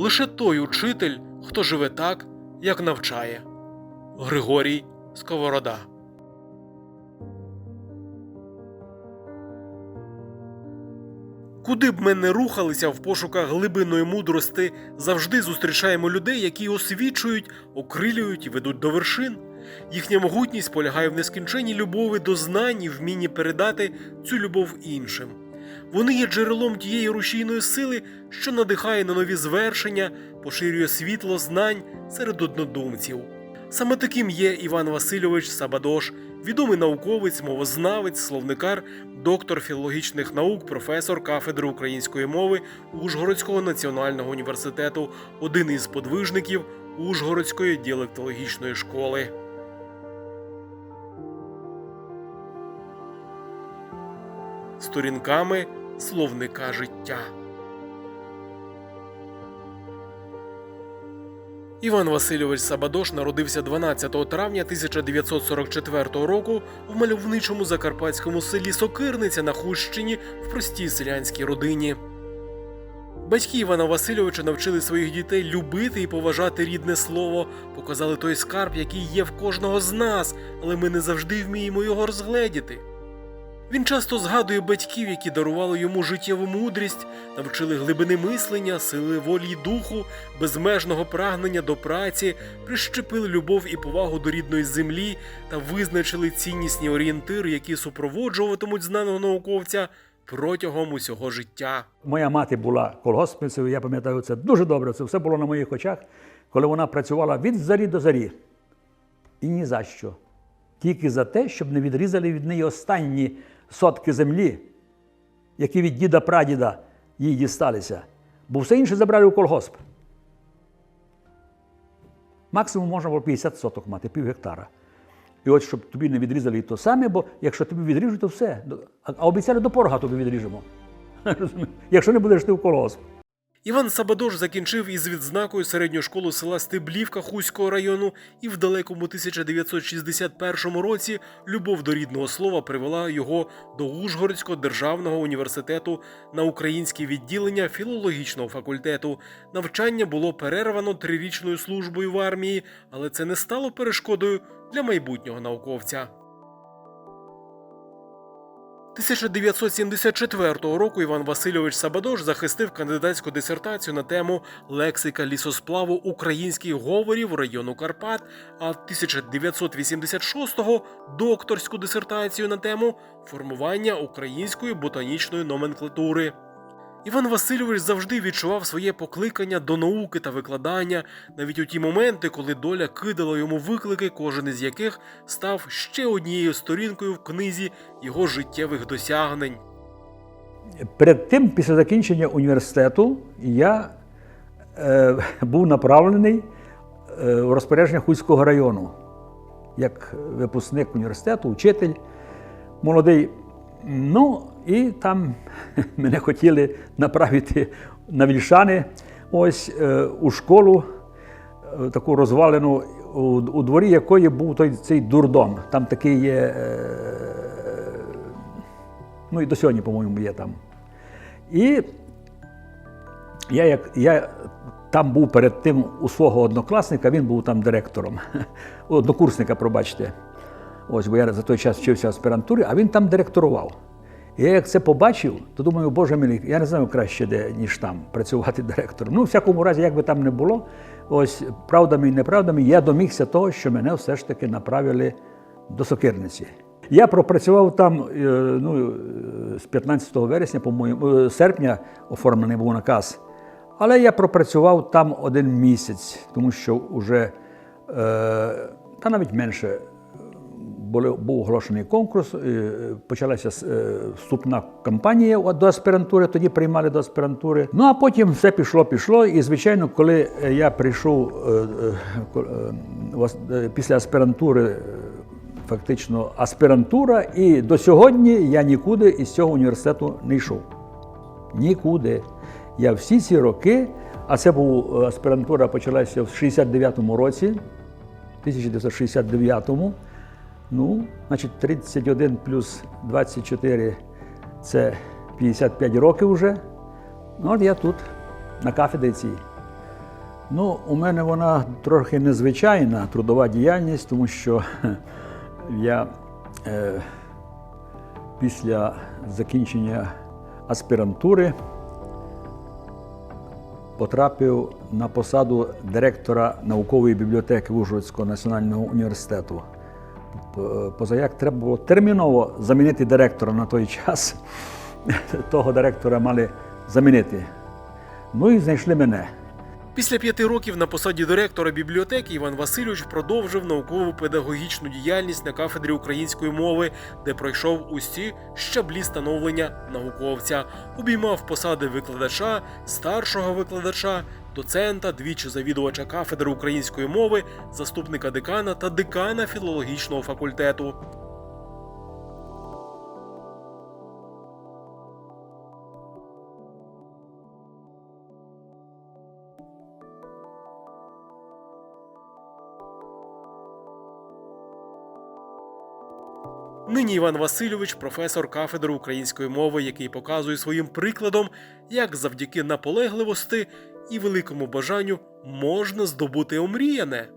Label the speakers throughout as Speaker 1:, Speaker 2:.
Speaker 1: лише той учитель, хто живе так, як навчає. Григорій Сковорода. Куди б ми не рухалися в пошуках глибинної мудрости, завжди зустрічаємо людей, які освічують, окрилюють і ведуть до вершин. Їхня могутність полягає в нескінченній любові до знань і вмінні передати цю любов іншим. Вони є джерелом тієї рушійної сили, що надихає на нові звершення, поширює світло знань серед однодумців. Саме таким є Іван Васильович Сабадош, відомий науковець, мовознавець, словникар, доктор філологічних наук, професор кафедри української мови Ужгородського національного університету, один із подвижників Ужгородської діалектологічної школи. Сторінками словника життя. Іван Васильович Сабадош народився 12 травня 1944 року в мальовничому закарпатському селі Сокирниця на Хущині в простій селянській родині. Батьки Івана Васильовича навчили своїх дітей любити і поважати рідне слово, показали той скарб, який є в кожного з нас, але ми не завжди вміємо його розгледіти. Він часто згадує батьків, які дарували йому життєву мудрість, навчили глибини мислення, сили волі й духу, безмежного прагнення до праці, прищепили любов і повагу до рідної землі та визначили ціннісні орієнтири, які супроводжуватимуть знаного науковця протягом усього життя.
Speaker 2: Моя мати була колгоспницею, я пам'ятаю це дуже добре. Це все було на моїх очах, коли вона працювала від зарі до зарі. І ні за що. Тільки за те, щоб не відрізали від неї останні сотки землі, які від діда прадіда їй дісталися. Бо все інше забрали у колгосп. Максимум можна було 50 соток мати, пів гектара. І от щоб тобі не відрізали і то саме, бо якщо тобі відріжуть, то все. А обіцяли до порога тобі відріжемо. Якщо не будеш ти в колгосп.
Speaker 1: Іван Сабадош закінчив із відзнакою середню школу села Стеблівка Хуського району, і в далекому 1961 році любов до рідного слова привела його до Ужгородського державного університету на українське відділення філологічного факультету. Навчання було перервано трирічною службою в армії, але це не стало перешкодою для майбутнього науковця. 1974 року Іван Васильович Сабадош захистив кандидатську дисертацію на тему лексика лісосплаву українських говорів району Карпат, а 1986-го докторську дисертацію на тему формування української ботанічної номенклатури. Іван Васильович завжди відчував своє покликання до науки та викладання, навіть у ті моменти, коли доля кидала йому виклики, кожен із яких став ще однією сторінкою в книзі його життєвих досягнень.
Speaker 2: Перед тим, після закінчення університету, я е, був направлений е, в розпорядження Хуського району як випускник університету, учитель молодий. Ну, і там мене хотіли направити на Вільшани, ось е, у школу, е, таку розвалену, у, дворі якої був той цей дурдом. Там такий є. Е, ну і до сьогодні, по-моєму, є там. І я, як, я там був перед тим у свого однокласника, він був там директором, однокурсника, пробачте. Ось, бо я за той час вчився в аспірантурі, а він там директорував. Я як це побачив, то думаю, боже мій, я не знаю краще де, ніж там, працювати директором. Ну, в всякому разі, як би там не було, ось правдами і неправдами, я домігся того, що мене все ж таки направили до сокирниці. Я пропрацював там е, ну, е, з 15 вересня, по-моєму, е, серпня оформлений був наказ. Але я пропрацював там один місяць, тому що вже, е, та навіть менше, був оголошений конкурс, е, почалася е, вступна кампанія до аспірантури, тоді приймали до аспірантури. Ну а потім все пішло, пішло. І, звичайно, коли я прийшов е, ко- в ас- е, після аспірантури, фактично аспірантура, і до сьогодні я нікуди із цього університету не йшов. Нікуди. Я всі ці роки, а це був аспірантура почалася в 69-му році, 1969-му. Ну, значить, 31 плюс 24 це 55 років вже. Ну, от я тут, на кафедрі цій. Ну, у мене вона трохи незвичайна трудова діяльність, тому що я е, після закінчення аспірантури потрапив на посаду директора наукової бібліотеки Ужгородського національного університету. П- Позаяк треба було терміново замінити директора на той час. Того директора мали замінити. Ну і знайшли мене.
Speaker 1: Після п'яти років на посаді директора бібліотеки Іван Васильович продовжив наукову педагогічну діяльність на кафедрі української мови, де пройшов усі щаблі становлення науковця, обіймав посади викладача, старшого викладача, доцента, двічі завідувача кафедри української мови, заступника декана та декана філологічного факультету. Нині Іван Васильович професор кафедри української мови, який показує своїм прикладом, як завдяки наполегливості і великому бажанню можна здобути омріяне.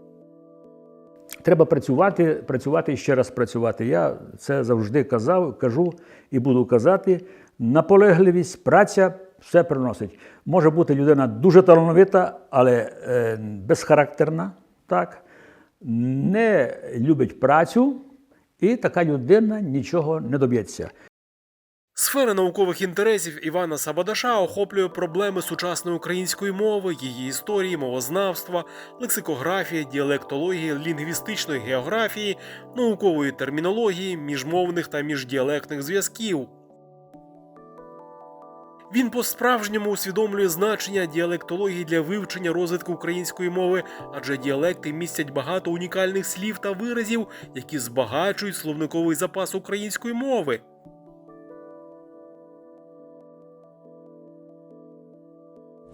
Speaker 2: Треба працювати, працювати і ще раз працювати. Я це завжди казав, кажу і буду казати. Наполегливість, праця все приносить. Може бути людина дуже талановита, але е, безхарактерна, так? не любить працю, і така людина нічого не доб'ється.
Speaker 1: Сфера наукових інтересів Івана Сабадаша охоплює проблеми сучасної української мови, її історії, мовознавства, лексикографії, діалектології, лінгвістичної географії, наукової термінології, міжмовних та міждіалектних зв'язків. Він по-справжньому усвідомлює значення діалектології для вивчення розвитку української мови, адже діалекти містять багато унікальних слів та виразів, які збагачують словниковий запас української мови.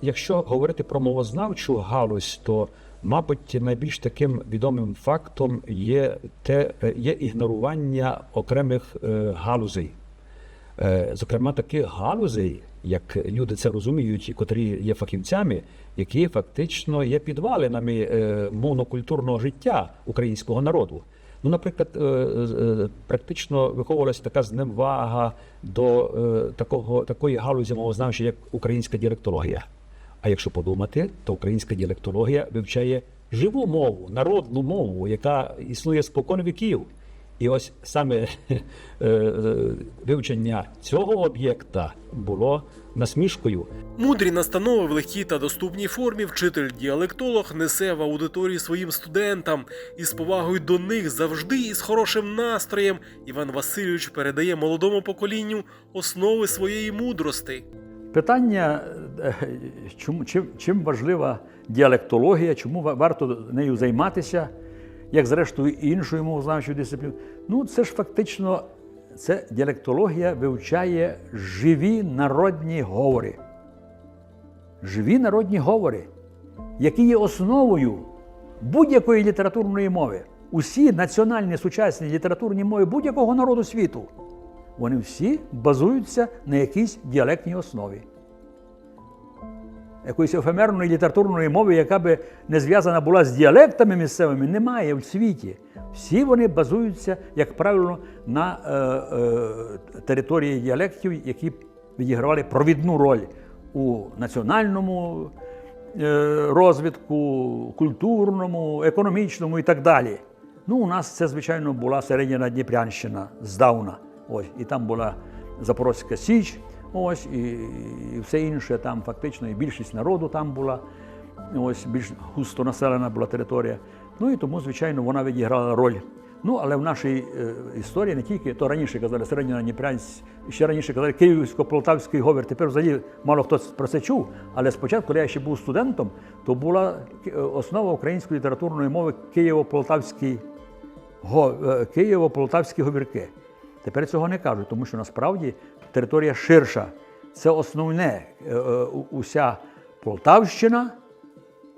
Speaker 3: Якщо говорити про мовознавчу галузь, то, мабуть, найбільш таким відомим фактом є те, е, є ігнорування окремих е, галузей. Е, Зокрема, таких галузей, як люди це розуміють, котрі є фахівцями, які фактично є підвалинами е, монокультурного життя українського народу. Ну, наприклад, е, практично виховувалася така зневага до такого, такої галузі мовознавчої, як українська діалектологія. А якщо подумати, то українська діалектологія вивчає живу мову, народну мову, яка існує спокон віків. І ось саме е, е, вивчення цього об'єкта було насмішкою.
Speaker 1: Мудрі настанови в легкій та доступній формі вчитель-діалектолог несе в аудиторії своїм студентам і з повагою до них завжди і з хорошим настроєм Іван Васильович передає молодому поколінню основи своєї мудрости.
Speaker 2: Питання, е, чому, чим, чим важлива діалектологія, чому ва- варто нею займатися, як зрештою і іншою мовознавчою дисципліною. Ну, це ж фактично це діалектологія вивчає живі народні говори. Живі народні говори, які є основою будь-якої літературної мови. Усі національні сучасні літературні мови будь-якого народу світу вони всі базуються на якійсь діалектній основі. Якоїсь ефемерної літературної мови, яка би не зв'язана була з діалектами місцевими, немає в світі. Всі вони базуються, як правило, на е, е, території діалектів, які відігравали провідну роль у національному е, розвитку, культурному, економічному і так далі. Ну, у нас це, звичайно, була середня Надніпрянщина здавна. Ось, і там була Запорозька Січ, ось, і, і все інше там фактично, і більшість народу там була, ось більш густо населена була територія. Ну і тому, звичайно, вона відіграла роль. Ну, але в нашій е, історії не тільки, то раніше казали середньонадніпрянськ, ще раніше казали київсько-полтавський говір. Тепер взагалі мало хто про це чув. Але спочатку, коли я ще був студентом, то була е, основа української літературної мови Києво-Полтавський Го- е, Києво-Полтавські говірки. Тепер цього не кажуть, тому що насправді територія ширша. Це основне е, е, уся Полтавщина,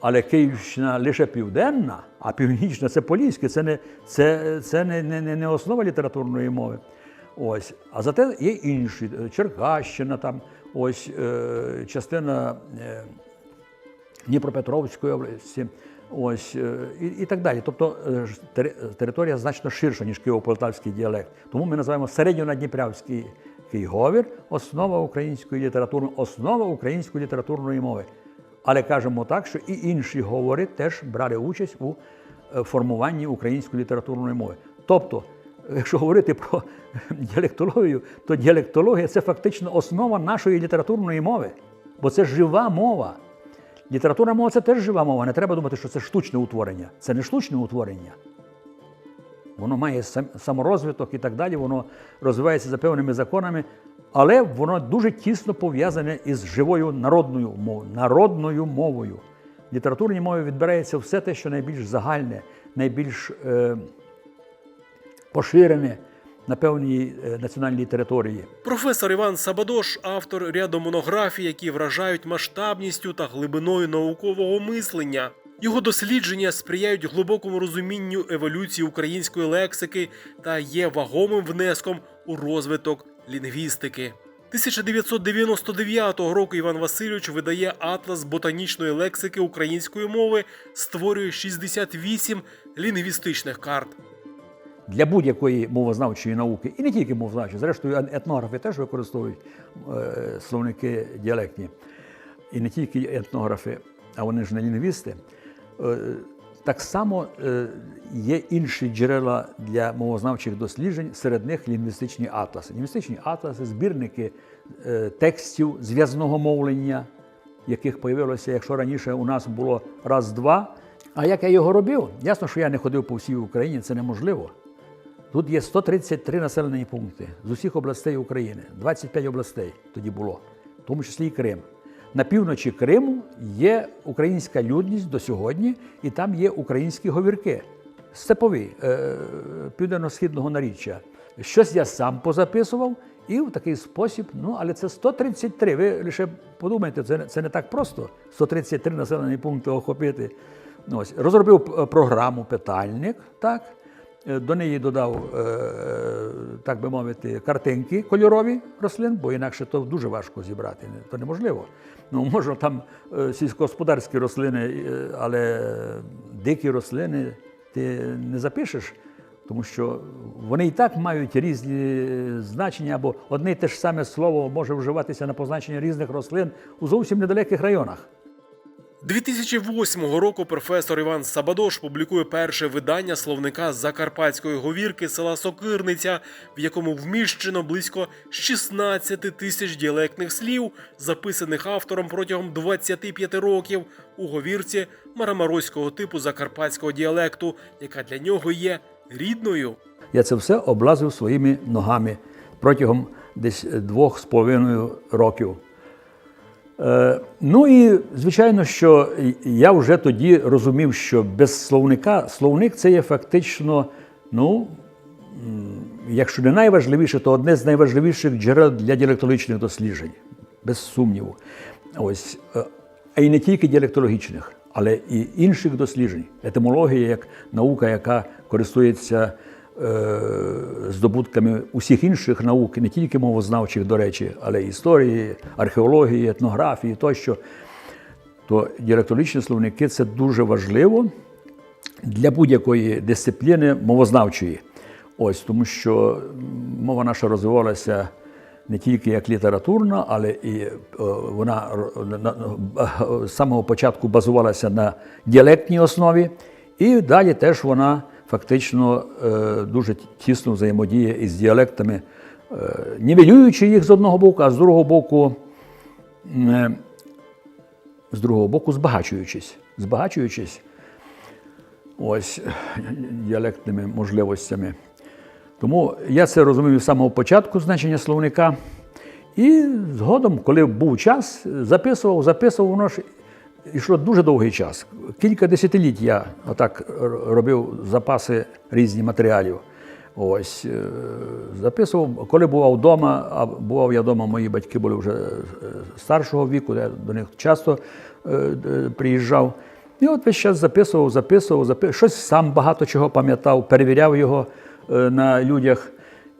Speaker 2: але Київщина лише південна, а північна це Поліське, це не, це, це не, не, не, основа літературної мови. Ось. А зате є інші. е, Черкащина, там, ось частина Дніпропетровської області, ось е, і, і так далі. Тобто е, тери- територія значно ширша, ніж києво-полтавський діалект. Тому ми називаємо середньонадніпрявський говір, основа української літературної, основа української літературної мови. Але кажемо так, що і інші говори теж брали участь у е, формуванні української літературної мови. Тобто, якщо говорити про діалектологію, то діалектологія це фактично основа нашої літературної мови, бо це жива мова. Літературна мова це теж жива мова. Не треба думати, що це штучне утворення. Це не штучне утворення. Воно має саморозвиток і так далі, воно розвивається за певними законами, але воно дуже тісно пов'язане із живою народною мовою. Народною мовою. В літературній відбирається все те, що найбільш загальне, найбільш е, поширене на певній е, національній території.
Speaker 1: Професор Іван Сабадош автор ряду монографій, які вражають масштабністю та глибиною наукового мислення. Його дослідження сприяють глибокому розумінню еволюції української лексики та є вагомим внеском у розвиток лінгвістики. 1999 року Іван Васильович видає атлас ботанічної лексики української мови, створює 68 лінгвістичних карт.
Speaker 2: Для будь-якої мовознавчої науки, і не тільки мовознавчої, зрештою, етнографи теж використовують е, словники діалектні, і не тільки етнографи, а вони ж не лінгвісти. Е, так само е, є інші джерела для мовознавчих досліджень, серед них лінгвістичні атласи. Лінгвістичні атласи, збірники текстів зв'язного мовлення, яких появилося, якщо раніше у нас було раз-два. А як я його робив? Ясно, що я не ходив по всій Україні, це неможливо. Тут є 133 населені пункти з усіх областей України, 25 областей тоді було, в тому числі і Крим. На півночі Криму є українська людність до сьогодні, і там є українські говірки, степові е, південно-східного наріччя. Щось я сам позаписував, і в такий спосіб, ну але це 133. Ви лише подумайте, це, не- це не так просто 133 населені пункти охопити. Ну, Ось. Розробив е, програму питальник, так. Е, До неї додав, е, так би мовити, картинки кольорові рослин, бо інакше то дуже важко зібрати, то неможливо. Ну, можна там е, сільськогосподарські рослини, е, але дикі рослини ти не запишеш, тому що вони і так мають різні значення, або одне й те ж саме слово може вживатися на позначення різних рослин у зовсім недалеких районах.
Speaker 1: 2008 року професор Іван Сабадош публікує перше видання словника закарпатської говірки села Сокирниця, в якому вміщено близько 16 тисяч діалектних слів, записаних автором протягом 25 років у говірці марамаройського типу закарпатського діалекту, яка для нього є рідною.
Speaker 2: Я це все облазив своїми ногами протягом десь двох з половиною років. Е, ну і звичайно, що я вже тоді розумів, що без словника словник це є фактично, ну, якщо не найважливіше, то одне з найважливіших джерел для діалектологічних досліджень, без сумніву. Ось, е, а й не тільки діалектологічних, але і інших досліджень. Етимологія як наука, яка користується е, здобутками усіх інших наук, не тільки мовознавчих, до речі, але й історії, археології, етнографії тощо. То діалектологічні словники це дуже важливо для будь-якої дисципліни мовознавчої. Ось тому, що мова наша розвивалася не тільки як літературна, але і е, вона з самого початку базувалася на діалектній основі, і далі теж вона фактично е, дуже тісно взаємодіє із діалектами, е, нівелюючи їх з одного боку, а з другого боку. е, з другого боку, збагачуючись, збагачуючись ось діалектними можливостями. Тому я це розумів з самого початку значення словника. І згодом, коли був час, записував, записував, воно ж йшло дуже довгий час. Кілька десятиліть я отак робив запаси різних матеріалів. Ось е, записував, коли бував вдома, а бував я вдома, мої батьки були вже е, старшого віку, я до них часто е, приїжджав. І от весь час записував, записував, записував. Щось сам багато чого пам'ятав, перевіряв його на людях.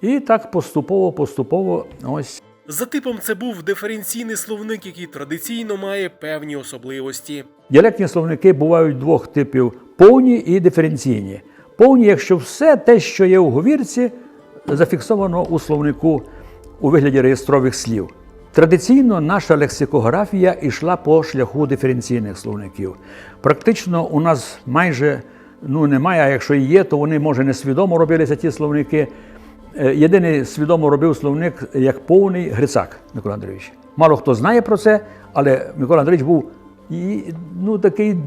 Speaker 2: І так поступово, поступово ось
Speaker 1: За типом це був диференційний словник, який традиційно має певні особливості.
Speaker 2: Діалектні словники бувають двох типів: повні і диференційні. Повні, якщо все те, що є у говірці, зафіксовано у словнику у вигляді реєстрових слів. Традиційно наша лексикографія йшла по шляху диференційних словників. Практично у нас майже ну, немає, а якщо і є, то вони може несвідомо робилися ті словники. Е, Єдиний свідомо робив словник як повний Грицак Микола Андрійович. Мало хто знає про це, але Микола Андрійович був ну, такий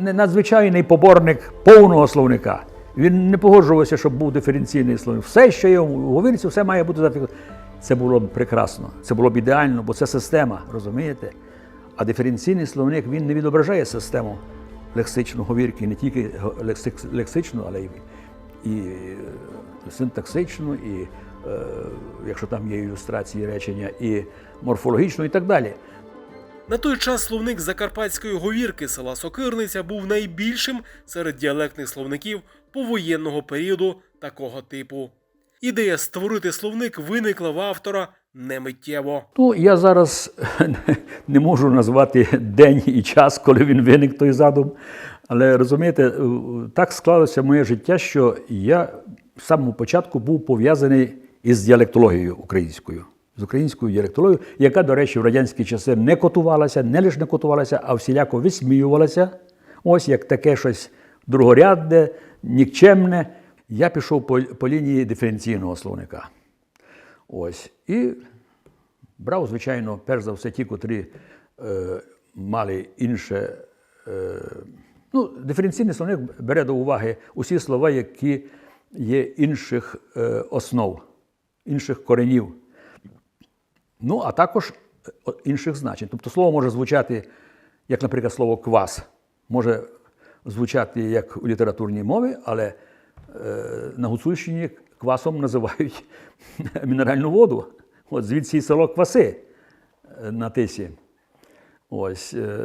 Speaker 2: надзвичайний поборник повного словника. Він не погоджувався, щоб був диференційний словник. Все, що є у говірці, все має бути зафіксовано. Це було б прекрасно, це було б ідеально, бо це система, розумієте? А диференційний словник він не відображає систему лексичну говірки, не тільки лексичну, але й і е, синтаксичну, і е, якщо там є ілюстрації речення, і морфологічну, і так далі.
Speaker 1: На той час словник закарпатської говірки села Сокирниця був найбільшим серед діалектних словників повоєнного періоду такого типу. Ідея створити словник виникла в автора немиттєво.
Speaker 2: Ну, я зараз не можу назвати день і час, коли він виник той задум. Але розумієте, е, так склалося моє життя, що я з самого початку був пов'язаний із діалектологією українською. З українською діалектологією, яка, до речі, в радянські часи не котувалася, не лише не котувалася, а всіляко висміювалася. Ось як таке щось другорядне, нікчемне. Я пішов по, по лінії диференційного словника. Ось. І брав, звичайно, перш за все, ті, котрі е, мали інше. Е, ну, диференційний словник бере до уваги усі слова, які є інших е, основ, інших коренів. Ну, а також е, інших значень. Тобто слово може звучати, як, наприклад, слово квас, може звучати як у літературній мові, але е, на Гуцульщині квасом називають мінеральну воду. От звідси і село Кваси на тисі. Ось, е,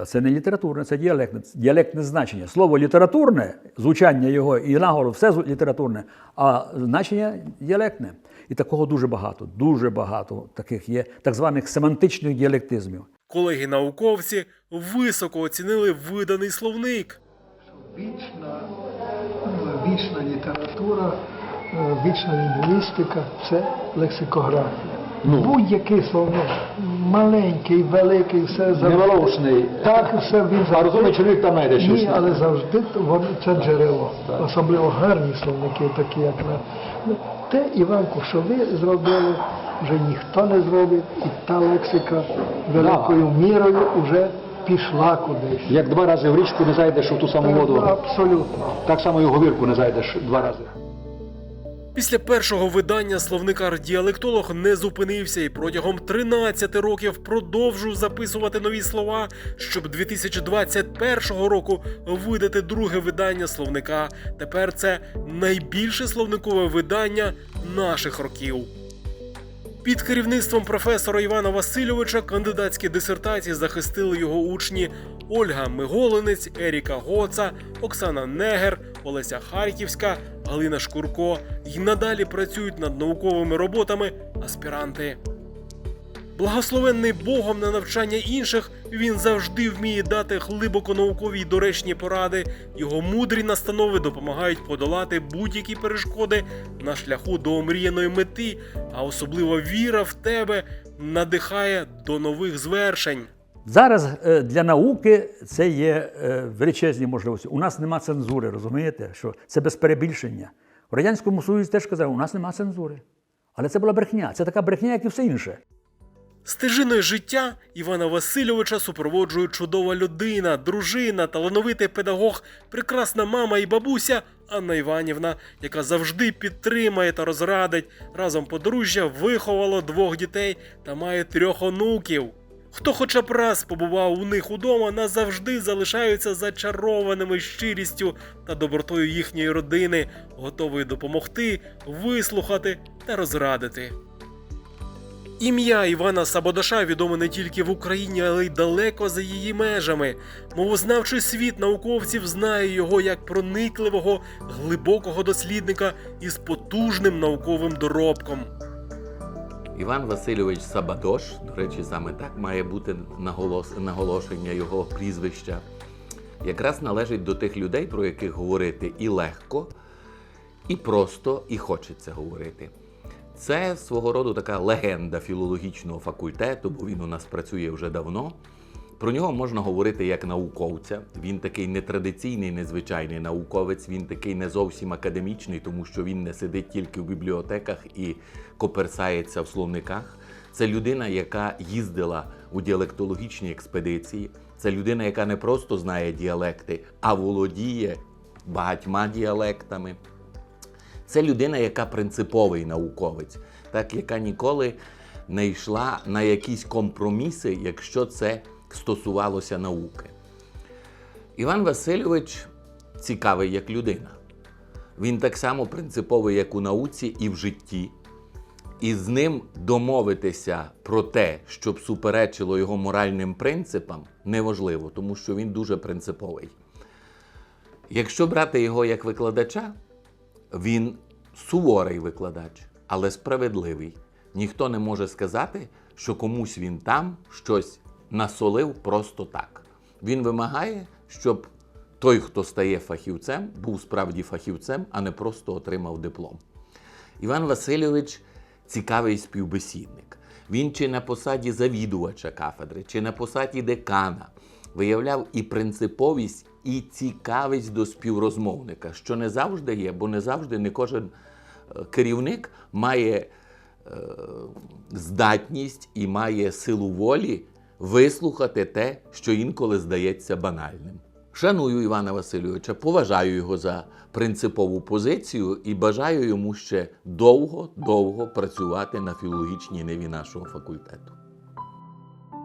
Speaker 2: а це не літературне, це діалектне, діалектне значення. Слово літературне, звучання його і наголос, все літературне, а значення діалектне. І такого дуже багато, дуже багато таких є так званих семантичних діалектизмів.
Speaker 1: Колеги-науковці високо оцінили виданий словник.
Speaker 4: Вічна, вічна література, е, вічна лінгвістика це лексикографія. Будь-який словник, маленький, великий, все завжди.
Speaker 5: Неволошний.
Speaker 4: Так, все він
Speaker 5: А розумний чоловік там знайде щось.
Speaker 4: Ні, але завжди воно це джерело. Особливо гарні словники, такі як на. Ну, Те, Іванку, що ви зробили, вже ніхто не зробить, і та лексика великою мірою вже пішла кудись.
Speaker 5: Як два рази в річку не зайдеш у ту саму воду,
Speaker 4: Абсолютно.
Speaker 5: так само і у говірку не зайдеш два рази.
Speaker 1: Після першого видання словникар діалектолог не зупинився і протягом 13 років продовжив записувати нові слова, щоб 2021 року видати друге видання словника. Тепер це найбільше словникове видання наших років. Під керівництвом професора Івана Васильовича кандидатські дисертації захистили його учні Ольга Миголинець, Еріка Гоца, Оксана Негер, Олеся Харківська, Галина Шкурко і надалі працюють над науковими роботами аспіранти. Благословенний Богом на навчання інших, він завжди вміє дати глибоко наукові й доречні поради. Його мудрі настанови допомагають подолати будь-які перешкоди на шляху до омріяної мети, а особливо віра в тебе надихає до нових звершень.
Speaker 2: Зараз е, для науки це є е, величезні можливості. У нас нема цензури, розумієте? Що це без перебільшення. В Радянському Союзі теж казали, у нас нема цензури. Але це була брехня. Це така брехня, як і все інше.
Speaker 1: Стежиною життя Івана Васильовича супроводжує чудова людина, дружина, талановитий педагог, прекрасна мама і бабуся Анна Іванівна, яка завжди підтримає та розрадить. Разом подружжя виховало двох дітей та має трьох онуків. Хто хоча б раз побував у них удома, назавжди залишаються зачарованими щирістю та добротою їхньої родини, готові допомогти, вислухати та розрадити. Ім'я Івана Сабодаша відоме не тільки в Україні, але й далеко за її межами. Мовознавчий світ науковців знає його як проникливого, глибокого дослідника із потужним науковим доробком.
Speaker 6: Іван Васильович Сабадош, до речі, саме так має бути наголос, наголошення його прізвища, якраз належить до тих людей, про яких говорити і легко, і просто, і хочеться говорити. Це свого роду така легенда філологічного факультету, бо він у нас працює вже давно. Про нього можна говорити як науковця. Він такий нетрадиційний, незвичайний науковець. Він такий не зовсім академічний, тому що він не сидить тільки в бібліотеках і коперсається в словниках. Це людина, яка їздила у діалектологічні експедиції. Це людина, яка не просто знає діалекти, а володіє багатьма діалектами. Це людина, яка принциповий науковець, так яка ніколи не йшла на якісь компроміси, якщо це стосувалося науки. Іван Васильович цікавий як людина. Він так само принциповий, як у науці і в житті. І з ним домовитися про те, щоб суперечило його моральним принципам, неважливо, тому що він дуже принциповий. Якщо брати його як викладача, він суворий викладач, але справедливий. Ніхто не може сказати, що комусь він там щось насолив просто так. Він вимагає, щоб той, хто стає фахівцем, був справді фахівцем, а не просто отримав диплом. Іван Васильович цікавий співбесідник. Він чи на посаді завідувача кафедри, чи на посаді декана виявляв і принциповість, і цікавість до співрозмовника, що не завжди є, бо не завжди не кожен е, керівник має е, здатність і має силу волі вислухати те, що інколи здається банальним. Шаную Івана Васильовича, поважаю його за принципову позицію і бажаю йому ще довго-довго працювати на філологічній ниві нашого факультету.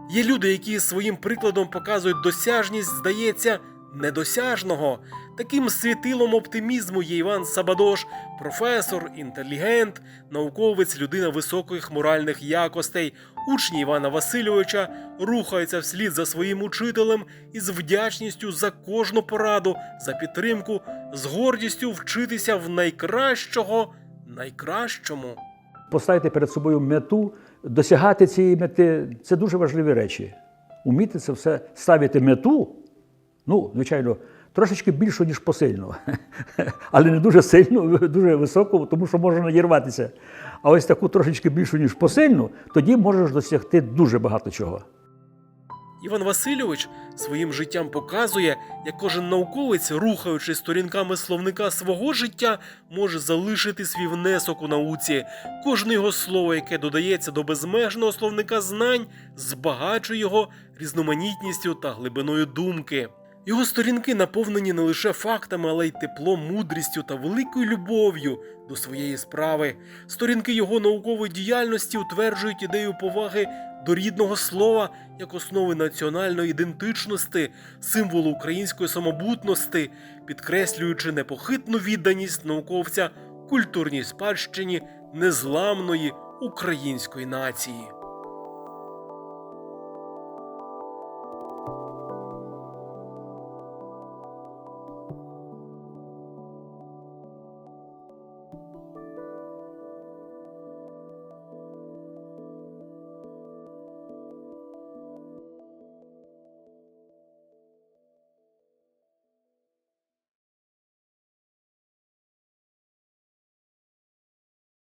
Speaker 1: Є люди, які своїм прикладом показують досяжність, здається, недосяжного. Таким світилом оптимізму є Іван Сабадош, професор, інтелігент, науковець, людина високих моральних якостей. Учні Івана Васильовича рухаються вслід за своїм учителем із вдячністю за кожну пораду, за підтримку, з гордістю вчитися в найкращого, найкращому.
Speaker 2: Поставити перед собою мету, досягати цієї мети це дуже важливі речі. Уміти це все ставити мету, ну, звичайно, трошечки більшу, ніж посильно, але не дуже сильно, дуже високо, тому що можна надірватися. А ось таку трошечки більшу, ніж посильну, тоді можеш досягти дуже багато чого.
Speaker 1: Іван Васильович своїм життям показує, як кожен науковець, рухаючись сторінками словника свого життя, може залишити свій внесок у науці. Кожне його слово, яке додається до безмежного словника знань, збагачує його різноманітністю та глибиною думки. Його сторінки наповнені не лише фактами, але й теплом, мудрістю та великою любов'ю до своєї справи. Сторінки його наукової діяльності утверджують ідею поваги до рідного слова як основи національної ідентичності, символу української самобутності, підкреслюючи непохитну відданість науковця культурній спадщині незламної української нації.